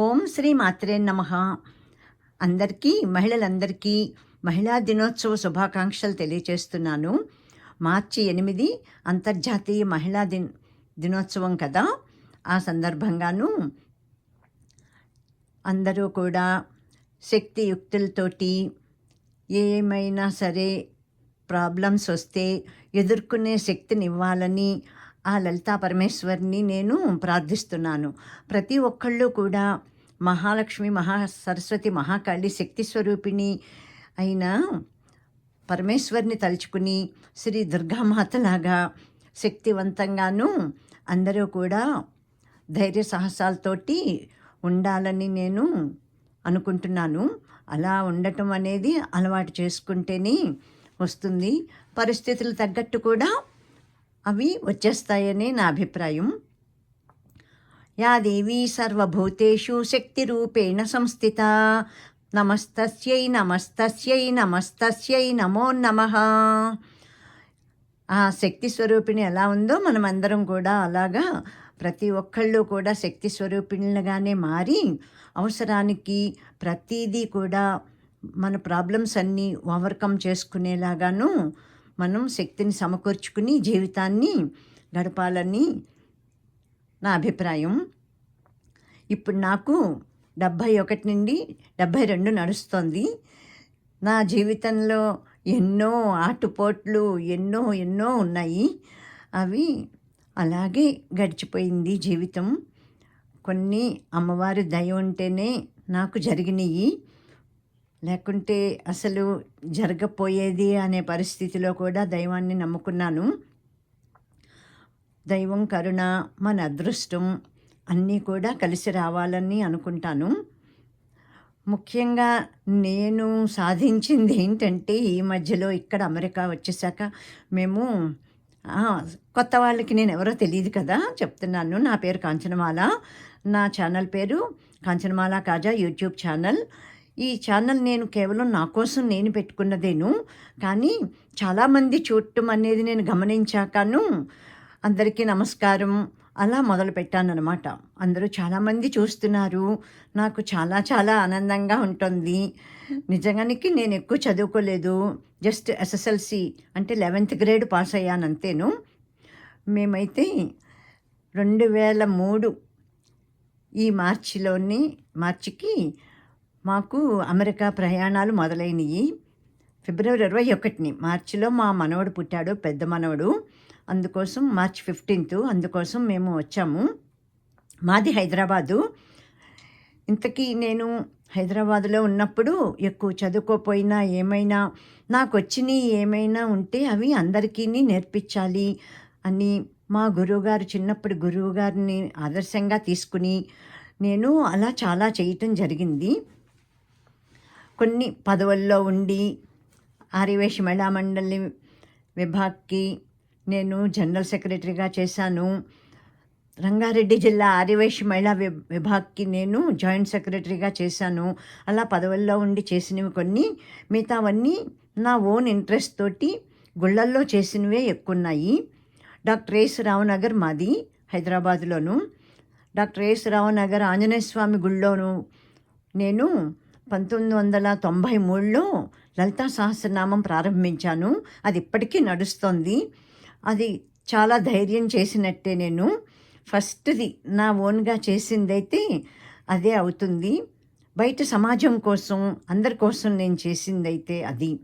ఓం శ్రీ మాత్రే నమ. అందరికీ మహిళలందరికీ మహిళా దినోత్సవ శుభాకాంక్షలు తెలియచేస్తున్నాను. మార్చి ఎనిమిది అంతర్జాతీయ మహిళా దిన్ దినోత్సవం కదా. ఆ సందర్భంగాను అందరూ కూడా శక్తియుక్తులతోటి ఏమైనా సరే ప్రాబ్లమ్స్ వస్తే ఎదుర్కొనే శక్తిని ఇవ్వాలని ఆ లలితా పరమేశ్వరిని నేను ప్రార్థిస్తున్నాను. ప్రతి ఒక్కళ్ళు కూడా మహాలక్ష్మి మహా సరస్వతి మహాకాళి శక్తి స్వరూపిణి అయిన పరమేశ్వరిని తలుచుకుని శ్రీ దుర్గామాతలాగా శక్తివంతంగాను అందరూ కూడా ధైర్య సాహసాలతోటి ఉండాలని నేను అనుకుంటున్నాను. అలా ఉండటం అనేది అలవాటు చేసుకుంటేనే వస్తుంది. పరిస్థితులు తగ్గట్టు కూడా అవి వచ్చేస్తాయని నా అభిప్రాయం. యా దేవీ సర్వభూతేషు శక్తిరూపేణ సంస్థిత. నమస్తస్యై నమస్తస్యై నమస్తస్యై నమో నమ. ఆ శక్తి స్వరూపిణి ఎలా ఉందో మనమందరం కూడా అలాగా ప్రతి ఒక్కళ్ళు కూడా శక్తి స్వరూపిణులుగానే మారి అవసరానికి ప్రతిదీ కూడా మన ప్రాబ్లమ్స్ అన్నీ ఓవర్కమ్ చేసుకునేలాగాను మనం శక్తిని సమకూర్చుకుని జీవితాన్ని గడపాలని నా అభిప్రాయం. ఇప్పుడు నాకు డెబ్భై ఒకటి నుండి డెబ్భై రెండు నడుస్తుంది. నా జీవితంలో ఎన్నో ఆటుపోట్లు ఎన్నో ఎన్నో ఉన్నాయి. అవి అలాగే గడిచిపోయింది జీవితం. కొన్ని అమ్మవారి దయ ఉంటేనే నాకు జరిగినాయి. లేకుంటే అసలు జరగపోయేది అనే పరిస్థితిలో కూడా దైవాన్ని నమ్ముకున్నాను. దైవం కరుణ మన అదృష్టం అన్నీ కూడా కలిసి రావాలని అనుకుంటాను. ముఖ్యంగా నేను సాధించింది ఏంటంటే ఈ మధ్యలో ఇక్కడ అమెరికా వచ్చేసాక మేము కొత్త వాళ్ళకి నేను ఎవరో తెలియదు కదా చెప్తున్నాను. నా పేరు కాంచనమాల. నా ఛానల్ పేరు కాంచనమాల కాజా యూట్యూబ్ ఛానల్. ఈ ఛానల్ నేను కేవలం నా కోసం నేను పెట్టుకున్నదేను. కానీ చాలామంది చూడటం అనేది నేను గమనించాకను అందరికీ నమస్కారం అలా మొదలు పెట్టానమాట అందరూ చాలామంది చూస్తున్నారు. నాకు చాలా చాలా ఆనందంగా ఉంటుంది. నిజంగానికి నేను ఎక్కువ చదువుకోలేదు. జస్ట్ ఎస్ఎస్ఎల్సి అంటే లెవెన్త్ గ్రేడ్ పాస్ అయ్యాను అంతేను. మేమైతే రెండు వేల మూడు ఈ మార్చిలోని మార్చికి మాకు అమెరికా ప్రయాణాలు మొదలైనవి ఫిబ్రవరి ఇరవై ఒకటిని మార్చిలో మా మనవడు పుట్టాడు పెద్ద మనవడు. అందుకోసం మార్చ్ ఫిఫ్టీన్త్ అందుకోసం మేము వచ్చాము. మాది హైదరాబాదు. ఇంతకీ నేను హైదరాబాదులో ఉన్నప్పుడు ఎక్కువ చదువుకోపోయినా ఏమైనా నాకు వచ్చినవి ఏమైనా ఉంటే అవి అందరికీ నేర్పించాలి అని మా గురువుగారు చిన్నప్పుడు గురువుగారిని ఆదర్శంగా తీసుకుని నేను అలా చాలా చేయటం జరిగింది. కొన్ని పదవుల్లో ఉండి ఆర్యవేశ మహిళా మండలి విభాగ్కి నేను జనరల్ సెక్రటరీగా చేశాను. రంగారెడ్డి జిల్లా ఆర్యవైశ్య మహిళా విభాగ్కి నేను జాయింట్ సెక్రటరీగా చేశాను. అలా పదవుల్లో ఉండి చేసినవి కొన్ని మిగతావన్నీ నా ఓన్ ఇంట్రెస్ట్ తోటి గుళ్ళల్లో చేసినవే ఎక్కున్నాయి డాక్టర్ ఎస్ రావునగర్ మాది హైదరాబాద్లోను. డాక్టర్ ఎస్ రావునగర్ ఆంజనేయ స్వామి గుళ్ళోను నేను పంతొమ్మిది వందల తొంభై మూడులో లలితా సహస్రనామం ప్రారంభించాను. అది ఇప్పటికీ నడుస్తుంది. అది చాలా ధైర్యం చేసినట్టే నేను. ఫస్ట్ది నా ఓన్గా చేసిందైతే అదే అవుతుంది. బయట సమాజం కోసం అందరి కోసం నేను చేసిందైతే అది.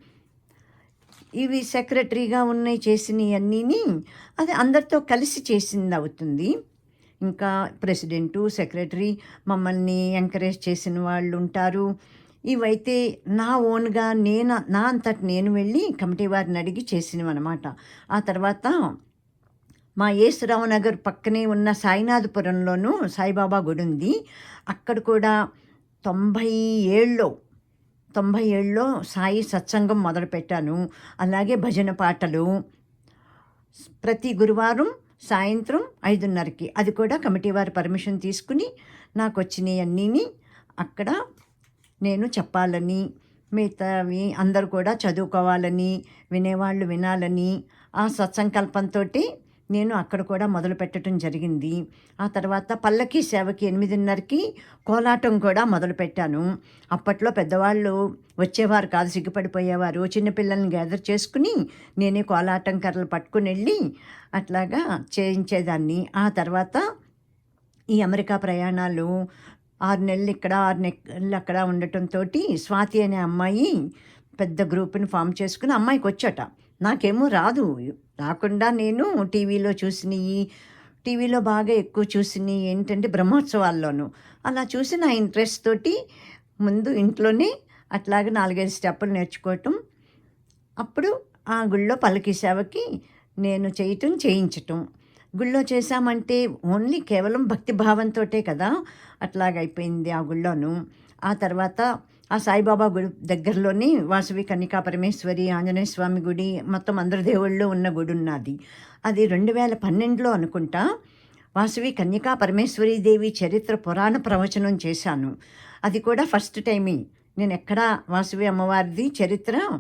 ఇవి సెక్రటరీగా ఉన్నాయి చేసినవి అన్నీని అది అందరితో కలిసి చేసింది అవుతుంది. ఇంకా ప్రెసిడెంటు సెక్రటరీ మమ్మల్ని ఎంకరేజ్ చేసిన వాళ్ళు ఉంటారు. ఇవైతే నా ఓన్గా నేను నా అంతటి నేను వెళ్ళి కమిటీ వారిని అడిగి చేసినవి అనమాట ఆ తర్వాత మా యేసురావు నగర్ పక్కనే ఉన్న సాయినాథపురంలోనూ సాయిబాబా గుడి ఉంది. అక్కడ కూడా తొంభై ఏళ్ళలో తొంభై ఏళ్ళలో సాయి సత్సంగం మొదలుపెట్టాను. అలాగే భజన పాటలు ప్రతి గురువారం సాయంత్రం ఐదున్నరకి. అది కూడా కమిటీ వారి పర్మిషన్ తీసుకుని నాకు వచ్చినవన్నీ అక్కడ నేను చెప్పాలని మిగతావి అందరు కూడా చదువుకోవాలని వినేవాళ్ళు వినాలని ఆ సత్సంకల్పంతో నేను అక్కడ కూడా మొదలు పెట్టడం జరిగింది. ఆ తర్వాత పల్లకి సేవకి ఎనిమిదిన్నరకి కోలాటం కూడా మొదలుపెట్టాను అప్పట్లో పెద్దవాళ్ళు వచ్చేవారు కాదు సిగ్గుపడిపోయేవారు. చిన్నపిల్లల్ని గ్యాదర్ చేసుకుని నేనే కోలాటం కర్రలు పట్టుకుని వెళ్ళి అట్లాగా చేయించేదాన్ని. ఆ తర్వాత ఈ అమెరికా ప్రయాణాలు ఆరు నెలలు ఇక్కడ ఆరు నెలలు అక్కడ ఉండటంతో స్వాతి అనే అమ్మాయి పెద్ద గ్రూప్ని ఫామ్ చేసుకుని అమ్మాయికి వచ్చాట. నాకేమో రాదు. రాకుండా నేను టీవీలో చూసినవి టీవీలో బాగా ఎక్కువ చూసినవి ఏంటంటే బ్రహ్మోత్సవాల్లోనూ. అలా చూసి నా ఇంట్రెస్ట్ తోటి ముందు ఇంట్లోనే అట్లాగే నాలుగైదు స్టెప్పులు నేర్చుకోవటం. అప్పుడు ఆ గుళ్ళో పల్లకి సేవకి నేను చేయటం చేయించటం. గుళ్ళో చేశామంటే ఓన్లీ కేవలం భక్తి భావంతోటే కదా అట్లాగైపోయింది ఆ గుళ్ళోను. ఆ తర్వాత ఆ సాయిబాబా గుడి దగ్గరలోని వాసవి కన్నికా పరమేశ్వరి ఆంజనేయ స్వామి గుడి మొత్తం అందరి దేవుళ్ళు ఉన్న గుడి ఉన్నది. అది రెండు వేల పన్నెండులో అనుకుంటా వాసవి కన్యకా పరమేశ్వరి దేవి చరిత్ర పురాణ ప్రవచనం చేశాను. అది కూడా ఫస్ట్ టైమే. నేను ఎక్కడా వాసవి అమ్మవారిది చరిత్ర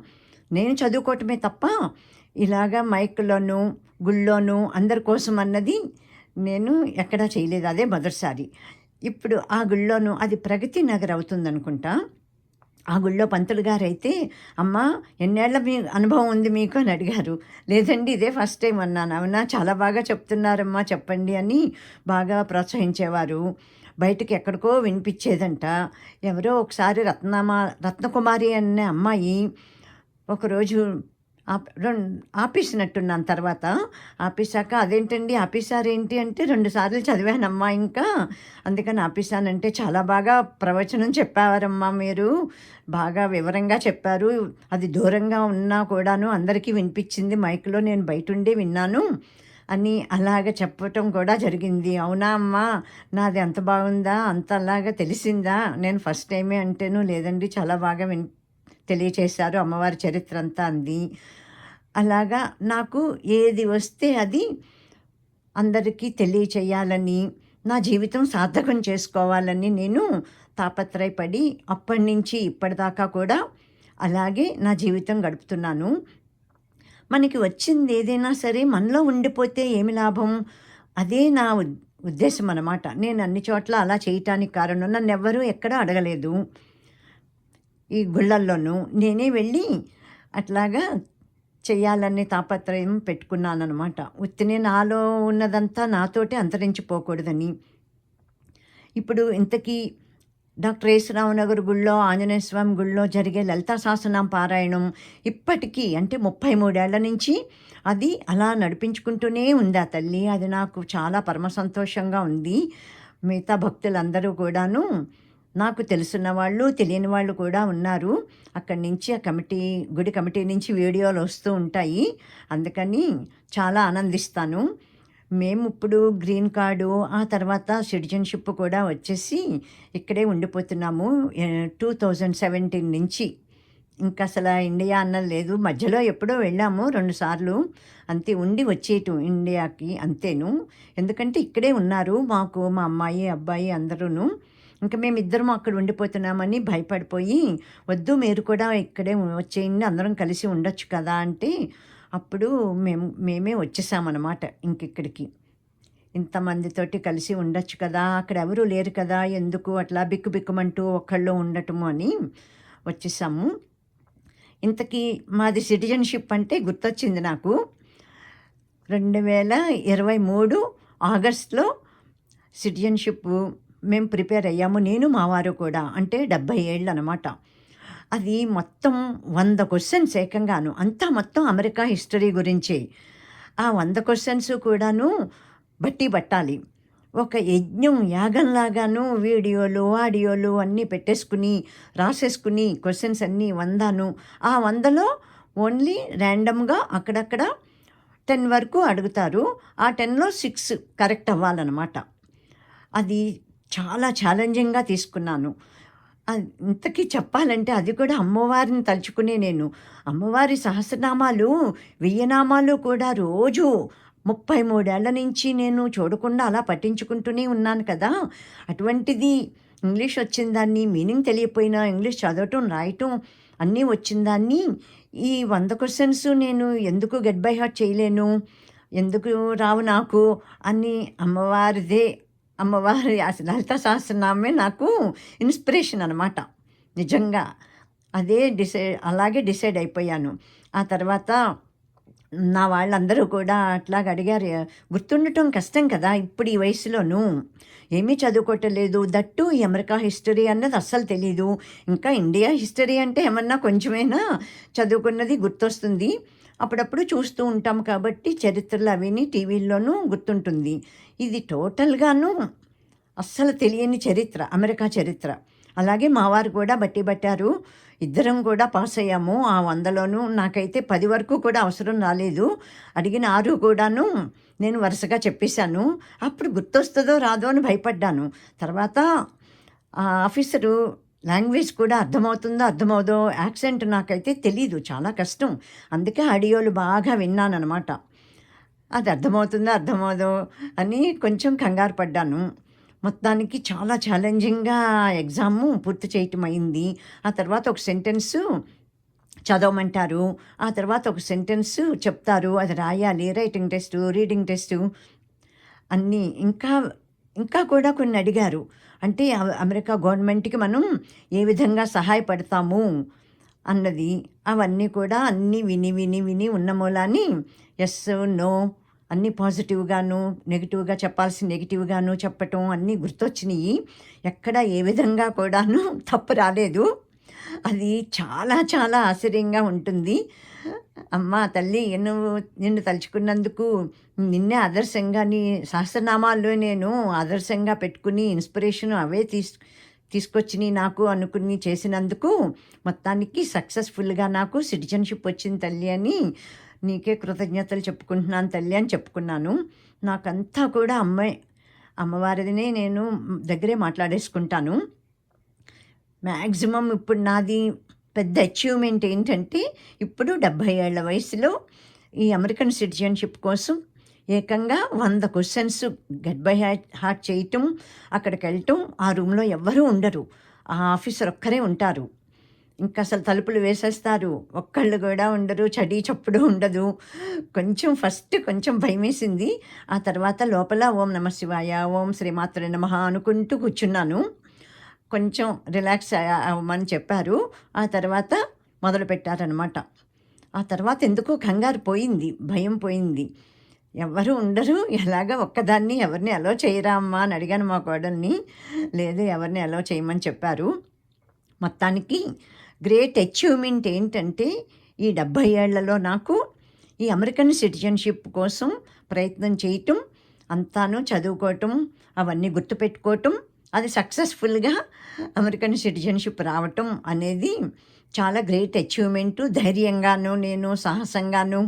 నేను చదువుకోవటమే తప్ప ఇలాగా మైక్లోను గుళ్ళోను అందరి కోసం అన్నది నేను ఎక్కడా చేయలేదు. అదే మొదటిసారి. ఇప్పుడు ఆ గుళ్ళోను అది ప్రగతి నగర్ అవుతుందనుకుంటా. ఆ గుళ్ళో పంతులు గారు అయితే అమ్మ ఎన్నేళ్ళ మీ అనుభవం ఉంది మీకు? అని అడిగారు. లేదండి ఇదే ఫస్ట్ టైం అన్నాను. అవునా? చాలా బాగా చెప్తున్నారమ్మా చెప్పండి అని బాగా ప్రోత్సహించేవారు. బయటకు ఎక్కడికో వినిపించేదంట. ఎవరో ఒకసారి రత్నమా రత్నకుమారి అనే అమ్మాయి ఒకరోజు ఆపేసినట్టున్నాను తర్వాత. ఆపేశాక అదేంటండి ఆపేశారేంటి అంటే రెండు సార్లు చదివానమ్మా ఇంకా. అందుకని ఆపేశానంటే చాలా బాగా ప్రవచనం చెప్పారమ్మా మీరు. బాగా వివరంగా చెప్పారు. అది దూరంగా ఉన్నా కూడాను అందరికీ వినిపించింది. మైక్లో నేను బయట ఉండే విన్నాను అని అలాగ చెప్పటం కూడా జరిగింది. అవునా అమ్మా? నాది ఎంత బాగుందా? అంత అలాగా తెలిసిందా? నేను ఫస్ట్ టైమే అంటేను లేదండి చాలా బాగా విన్ తెలియచేశారు అమ్మవారి చరిత్ర అంతా అంది. అలాగా నాకు ఏది వస్తే అది అందరికీ తెలియచేయాలని నా జీవితం సార్థకం చేసుకోవాలని నేను తాపత్రయపడి అప్పటి నుంచి ఇప్పటిదాకా కూడా అలాగే నా జీవితం గడుపుతున్నాను. మనకి వచ్చింది ఏదైనా సరే మనలో ఉండిపోతే ఏమి లాభం? అదే నా ఉద్దేశం అన్నమాట. నేను అన్ని చోట్ల అలా చేయటానికి కారణం. నన్ను ఎవ్వరూ ఎక్కడా అడగలేదు. ఈ గుళ్ళల్లోనూ నేనే వెళ్ళి అట్లాగా చేయాలనే తాపత్రయం పెట్టుకున్నానమాట ఉత్తినే నాలో ఉన్నదంతా నాతోటే అంతరించిపోకూడదని. ఇప్పుడు ఇంతకీ డాక్టర్ నగర్ గుళ్ళో ఆంజనేయ స్వామి గుళ్ళో జరిగే లలితా శాసనం పారాయణం ఇప్పటికీ అంటే ముప్పై మూడేళ్ళ నుంచి అది అలా నడిపించుకుంటూనే ఉంది ఆ తల్లి? అది నాకు చాలా పరమ సంతోషంగా ఉంది. మిగతా భక్తులందరూ కూడాను నాకు తెలుసున్న వాళ్ళు తెలియని వాళ్ళు కూడా ఉన్నారు. అక్కడి నుంచి ఆ కమిటీ గుడి కమిటీ నుంచి వీడియోలు వస్తూ ఉంటాయి. అందుకని చాలా ఆనందిస్తాను. మేము ఇప్పుడు గ్రీన్ కార్డు ఆ తర్వాత సిటిజన్షిప్ కూడా వచ్చేసి ఇక్కడే ఉండిపోతున్నాము. టూ థౌజండ్ సెవెంటీన్ నుంచి. ఇంకా అసలు ఇండియా అన్న లేదు. మధ్యలో ఎప్పుడో వెళ్ళాము రెండుసార్లు అంతే ఉండి వచ్చేయటం ఇండియాకి అంతేను. ఎందుకంటే ఇక్కడే ఉన్నారు మాకు మా అమ్మాయి అబ్బాయి అందరూ ఇంకా మేము ఇద్దరం అక్కడ ఉండిపోతున్నామని భయపడిపోయి వద్దు మీరు కూడా ఇక్కడే వచ్చేయండి అందరం కలిసి ఉండొచ్చు కదా అంటే అప్పుడు మేము మేమే వచ్చేసామన్నమాట ఇంకిక్కడికి ఇంతమందితోటి కలిసి ఉండొచ్చు కదా అక్కడ ఎవరు లేరు కదా ఎందుకు అట్లా బిక్కు బిక్కుమంటూ ఒకళ్ళు ఉండటము అని వచ్చేసాము. ఇంతకీ మాది సిటిజన్షిప్ అంటే గుర్తొచ్చింది నాకు. రెండు వేల ఇరవై మూడు ఆగస్ట్లో సిటిజన్షిప్ మేము ప్రిపేర్ అయ్యాము. నేను మా వారు కూడా. అంటే డెబ్భై ఏళ్ళు అనమాట. అది మొత్తం వంద క్వశ్చన్స్ ఏకంగాను. అంతా మొత్తం అమెరికా హిస్టరీ గురించి. ఆ వంద క్వశ్చన్స్ కూడాను బట్టి పట్టాలి. ఒక యజ్ఞం యాగంలాగాను వీడియోలు ఆడియోలు అన్నీ పెట్టేసుకుని రాసేసుకుని క్వశ్చన్స్ అన్నీ వందాను. ఆ వందలో ఓన్లీ ర్యాండమ్గా అక్కడక్కడ టెన్ వరకు అడుగుతారు. ఆ టెన్లో సిక్స్ కరెక్ట్ అవ్వాలన్నమాట. అది చాలా ఛాలెంజింగ్గా తీసుకున్నాను. ఇంతకీ చెప్పాలంటే అది కూడా అమ్మవారిని తలుచుకునే నేను. అమ్మవారి సహస్రనామాలు వెయ్యనామాలు కూడా రోజు ముప్పై మూడేళ్ళ నుంచి నేను చూడకుండా అలా పట్టించుకుంటూనే ఉన్నాను కదా. అటువంటిది ఇంగ్లీష్ వచ్చిన దాన్ని మీనింగ్ తెలియపోయినా ఇంగ్లీష్ చదవటం రాయటం అన్నీ వచ్చిన దాన్ని ఈ వంద క్వశ్చన్స్ నేను ఎందుకు గెట్ బై హార్ట్ చేయలేను ఎందుకు రావు నాకు అని అమ్మవారిదే అమ్మవారి అసలు లలిత సహస్రనామే నాకు ఇన్స్పిరేషన్ అనమాట నిజంగా అదే డిసైడ్ అలాగే డిసైడ్ అయిపోయాను. ఆ తర్వాత నా వాళ్ళందరూ కూడా అట్లాగ అడిగారు గుర్తుండటం కష్టం కదా ఇప్పుడు ఈ వయసులోనూ? ఏమీ చదువుకోవట్లేదు. దట్టు ఈ అమెరికా హిస్టరీ అన్నది అస్సలు తెలీదు. ఇంకా ఇండియా హిస్టరీ అంటే ఏమన్నా కొంచెమైనా చదువుకున్నది గుర్తొస్తుంది. అప్పుడప్పుడు చూస్తూ ఉంటాం కాబట్టి చరిత్రలు అవిని టీవీల్లోనూ గుర్తుంటుంది. ఇది టోటల్గాను అస్సలు తెలియని చరిత్ర అమెరికా చరిత్ర. అలాగే మావారు కూడా బట్టి పట్టారు. ఇద్దరం కూడా పాస్ అయ్యాము. ఆ వందలోనూ నాకైతే పది వరకు కూడా అవసరం రాలేదు. అడిగిన ఆరు కూడాను నేను వరుసగా చెప్పేశాను. అప్పుడు గుర్తొస్తుందో రాదో అని భయపడ్డాను. తర్వాత ఆ ఆఫీసరు లాంగ్వేజ్ కూడా అర్థమవుతుందో అర్థమవుదో యాక్సెంట్ నాకైతే తెలీదు చాలా కష్టం. అందుకే ఆడియోలు బాగా విన్నానమాట అది అర్థమవుతుందో అర్థమవుదో అని కొంచెం కంగారు పడ్డాను. మొత్తానికి చాలా ఛాలెంజింగ్గా ఎగ్జాము పూర్తి చేయటం అయింది. ఆ తర్వాత ఒక సెంటెన్సు చదవమంటారు. ఆ తర్వాత ఒక సెంటెన్స్ చెప్తారు. అది రాయాలి రైటింగ్ టెస్టు రీడింగ్ టెస్టు అన్నీ. ఇంకా ఇంకా కూడా కొన్ని అడిగారు. అంటే అమెరికా గవర్నమెంట్కి మనం ఏ విధంగా సహాయపడతాము అన్నది అవన్నీ కూడా అన్నీ విని విని విని ఉన్న మూలాన్ని ఎస్ నో అన్నీ పాజిటివ్గాను నెగిటివ్గా చెప్పాల్సిన నెగిటివ్గాను చెప్పటం అన్నీ గుర్తొచ్చినాయి. ఎక్కడ ఏ విధంగా కూడాను తప్పు రాలేదు. అది చాలా చాలా ఆశ్చర్యంగా ఉంటుంది. అమ్మ తల్లి నువ్వు నిన్ను తలుచుకున్నందుకు నిన్నే ఆదర్శంగా నీ సహస్రనామాల్లో నేను ఆదర్శంగా పెట్టుకుని ఇన్స్పిరేషన్ అవే తీసు తీసుకొచ్చి నాకు అనుకుని చేసినందుకు మొత్తానికి సక్సెస్ఫుల్గా నాకు సిటిజన్షిప్ వచ్చింది తల్లి అని నీకే కృతజ్ఞతలు చెప్పుకుంటున్నాను తల్లి అని చెప్పుకున్నాను. నాకంతా కూడా అమ్మాయి అమ్మవారిదినే నేను దగ్గరే మాట్లాడేసుకుంటాను. మ్యాక్సిమం ఇప్పుడు నాది పెద్ద అచీవ్మెంట్ ఏంటంటే ఇప్పుడు డెబ్భై ఏళ్ళ వయసులో ఈ అమెరికన్ సిటిజన్షిప్ కోసం ఏకంగా వంద questions get by heart heart చేయటం అక్కడికి వెళ్ళటం ఆ రూమ్లో ఎవ్వరూ ఉండరు. ఆ ఆఫీసర్ ఒక్కరే ఉంటారు. ఇంకా అసలు తలుపులు వేసేస్తారు. ఒక్కళ్ళు కూడా ఉండరు చడి చప్పుడు ఉండదు. కొంచెం ఫస్ట్ కొంచెం భయమేసింది ఆ తర్వాత లోపల ఓం నమ శివాయ ఓం శ్రీమాత్ర నమ అనుకుంటూ కూర్చున్నాను. కొంచెం రిలాక్స్ అవ్వమని చెప్పారు. ఆ తర్వాత మొదలు పెట్టారనమాట ఆ తర్వాత ఎందుకో కంగారు పోయింది భయం పోయింది. ఎవరు ఉండరు ఎలాగ ఒక్కదాన్ని ఎవరిని అలో చేయరా అమ్మా అని అడిగాను మా కోడల్ని. లేదు ఎవరిని అలో చేయమని చెప్పారు. మొత్తానికి గ్రేట్ అచీవ్మెంట్ ఏంటంటే ఈ డెబ్భై ఏళ్ళలో నాకు ఈ అమెరికన్ సిటిజన్షిప్ కోసం ప్రయత్నం చేయటం అంతాను చదువుకోవటం అవన్నీ గుర్తుపెట్టుకోవటం అది సక్సెస్ఫుల్గా అమెరికన్ సిటిజన్షిప్ రావటం అనేది చాలా గ్రేట్ అచీవ్మెంట్ ధైర్యంగాను నేను సాహసంగాను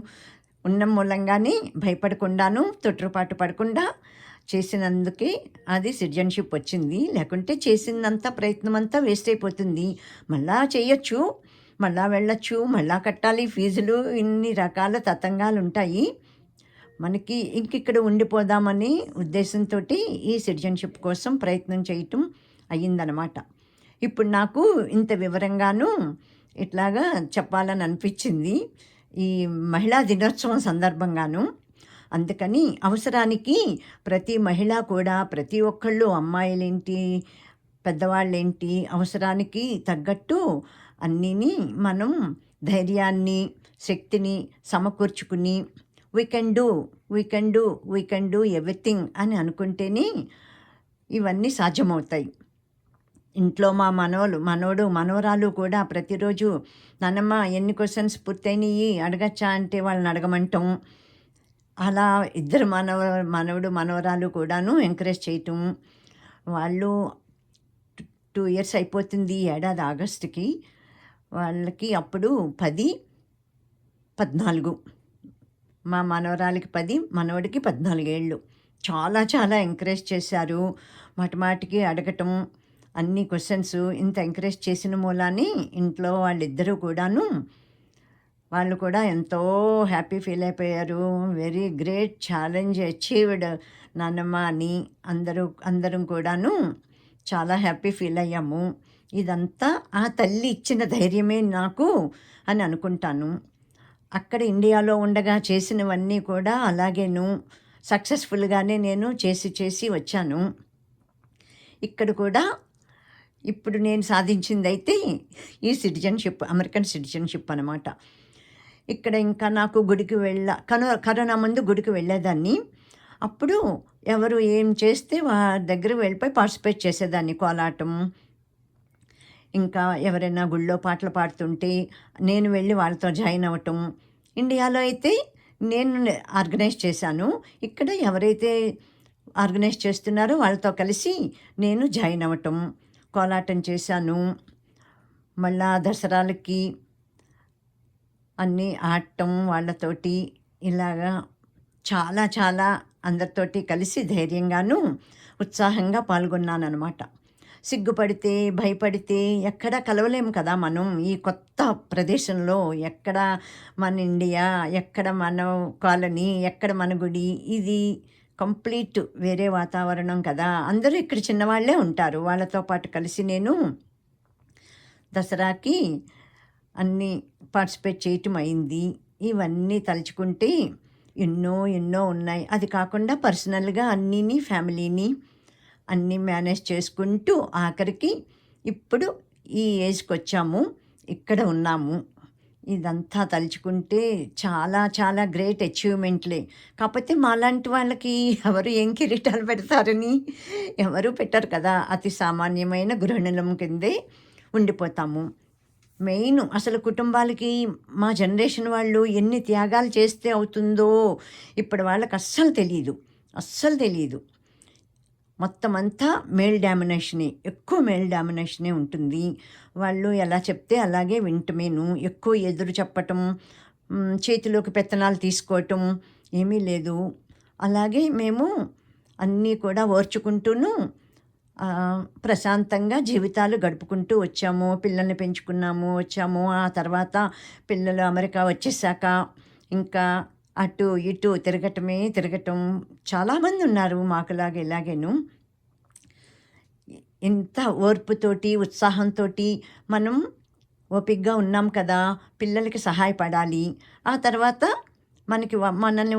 ఉన్న మూలంగానే భయపడకుండాను తొట్టుపాటు పడకుండా చేసినందుకే అది సిటిజన్షిప్ వచ్చింది. లేకుంటే చేసినంత ప్రయత్నం అంతా వేస్ట్ అయిపోతుంది. మళ్ళా చేయొచ్చు మళ్ళా వెళ్ళచ్చు మళ్ళా కట్టాలి. ఫీజులు ఇన్ని రకాల తతంగాలు ఉంటాయి మనకి ఇంకిక్కడ ఉండిపోదామని ఉద్దేశంతో ఈ సిటిజన్షిప్ కోసం ప్రయత్నం చేయటం అయ్యిందనమాట ఇప్పుడు నాకు ఇంత వివరంగాను ఇట్లాగా చెప్పాలని అనిపించింది ఈ మహిళా దినోత్సవం సందర్భంగాను. అందుకని అవసరానికి ప్రతి మహిళ కూడా ప్రతి ఒక్కళ్ళు అమ్మాయిలేంటి పెద్దవాళ్ళేంటి అవసరానికి తగ్గట్టు అన్నీని మనం ధైర్యాన్ని శక్తిని సమకూర్చుకుని we can do we can do we can do everything అని అనుకుంటేనే ఇవన్నీ సాధ్యమవుతాయి. ఇంట్లో మా మనవలు మనోడు మనవరాలు కూడా ప్రతిరోజు నాన్నమ్మ ఎన్ని క్వశ్చన్స్ పూర్తయినాయి? అడగచ్చా? అంటే వాళ్ళని అడగమంటాం. అలా ఇద్దరు మనవ మనవడు మనవరాలు కూడాను ఎంకరేజ్ చేయటం. వాళ్ళు టూ ఇయర్స్ అయిపోతుంది ఏడాది ఆగస్టుకి. వాళ్ళకి అప్పుడు పది పద్నాలుగు. మా మనవరాలికి పది మనవడికి పద్నాలుగేళ్ళు. చాలా చాలా ఎంకరేజ్ చేశారు. మాటిమాటికి అడగటం అన్ని క్వశ్చన్స్ ఇంత ఎంకరేజ్ చేసిన మూలాన్ని ఇంట్లో వాళ్ళిద్దరూ కూడాను వాళ్ళు కూడా ఎంతో హ్యాపీ ఫీల్ అయిపోయారు. వెరీ గ్రేట్ ఛాలెంజ్ అచీవ్డ్ నాన్నమ్మ అని అందరూ అందరం కూడాను చాలా హ్యాపీ ఫీల్ అయ్యాము. ఇదంతా ఆ తల్లి ఇచ్చిన ధైర్యమే నాకు అని అనుకుంటాను. అక్కడ ఇండియాలో ఉండగా చేసినవన్నీ కూడా అలాగేను. సక్సెస్ఫుల్గానే నేను చేసి చేసి వచ్చాను. ఇక్కడ కూడా ఇప్పుడు నేను సాధించింది అయితే ఈ సిటిజన్షిప్ అమెరికన్ సిటిజన్షిప్ అనమాట ఇక్కడ ఇంకా నాకు గుడికి వెళ్ళ కనో కరోనా ముందు గుడికి వెళ్ళేదాన్ని. అప్పుడు ఎవరు ఏం చేస్తే వారి దగ్గర వెళ్ళిపోయి పార్టిసిపేట్ చేసేదాన్ని కోలాటం. ఇంకా ఎవరైనా గుళ్ళో పాటలు పాడుతుంటే నేను వెళ్ళి వాళ్ళతో జాయిన్ అవ్వటం. ఇండియాలో అయితే నేను ఆర్గనైజ్ చేశాను. ఇక్కడ ఎవరైతే ఆర్గనైజ్ చేస్తున్నారో వాళ్ళతో కలిసి నేను జాయిన్ అవ్వటం కోలాటం చేశాను. మళ్ళా దసరాలకి అన్నీ ఆడటం వాళ్ళతోటి ఇలాగా చాలా చాలా అందరితోటి కలిసి ధైర్యంగాను ఉత్సాహంగా పాల్గొన్నాను అనమాట సిగ్గుపడితే భయపడితే ఎక్కడా కలవలేము కదా మనం. ఈ కొత్త ప్రదేశంలో ఎక్కడ మన ఇండియా ఎక్కడ మన కాలనీ ఎక్కడ మన గుడి ఇది కంప్లీట్ వేరే వాతావరణం కదా. అందరూ ఇక్కడ చిన్నవాళ్ళే ఉంటారు. వాళ్ళతో పాటు కలిసి నేను దసరాకి అన్నీ పార్టిసిపేట్ చేయటం అయింది. ఇవన్నీ తలుచుకుంటే ఎన్నో ఎన్నో ఉన్నాయి. అది కాకుండా పర్సనల్గా అన్నీని ఫ్యామిలీని అన్నీ మేనేజ్ చేసుకుంటూ ఆఖరికి ఇప్పుడు ఈ ఏజ్కి వచ్చాము ఇక్కడ ఉన్నాము. ఇదంతా తలుచుకుంటే చాలా చాలా గ్రేట్ అచీవ్మెంట్లే. కాకపోతే మాలాంటి వాళ్ళకి ఎవరు ఏం కిరీటాలు పెడతారని ఎవరు పెట్టరు కదా. అతి సామాన్యమైన గృహిణులం కిందే ఉండిపోతాము. మెయిన్ అసలు కుటుంబాలకి మా జనరేషన్ వాళ్ళు ఎన్ని త్యాగాలు చేస్తే అవుతుందో ఇప్పుడు వాళ్ళకి అస్సలు తెలియదు అస్సలు తెలియదు మొత్తం అంతా మేల్ డామినేషనే ఎక్కువ మేల్ డామినేషనే ఉంటుంది. వాళ్ళు ఎలా చెప్తే అలాగే వింటమేను. ఎక్కువ ఎదురు చెప్పటం చేతిలోకి పెత్తనాలు తీసుకోవటం ఏమీ లేదు. అలాగే మేము అన్నీ కూడా ఓర్చుకుంటూను ప్రశాంతంగా జీవితాలు గడుపుకుంటూ వచ్చాము. పిల్లల్ని పెంచుకున్నాము వచ్చాము. ఆ తర్వాత పిల్లలు అమెరికా వచ్చేసాక ఇంకా అటు ఇటు తిరగటమే తిరగటం. చాలామంది ఉన్నారు మాకులాగే ఇలాగేను. ఇంత ఓర్పుతోటి ఉత్సాహంతో మనం ఓపికగా ఉన్నాం కదా పిల్లలకి సహాయపడాలి. ఆ తర్వాత మనకి మనల్ని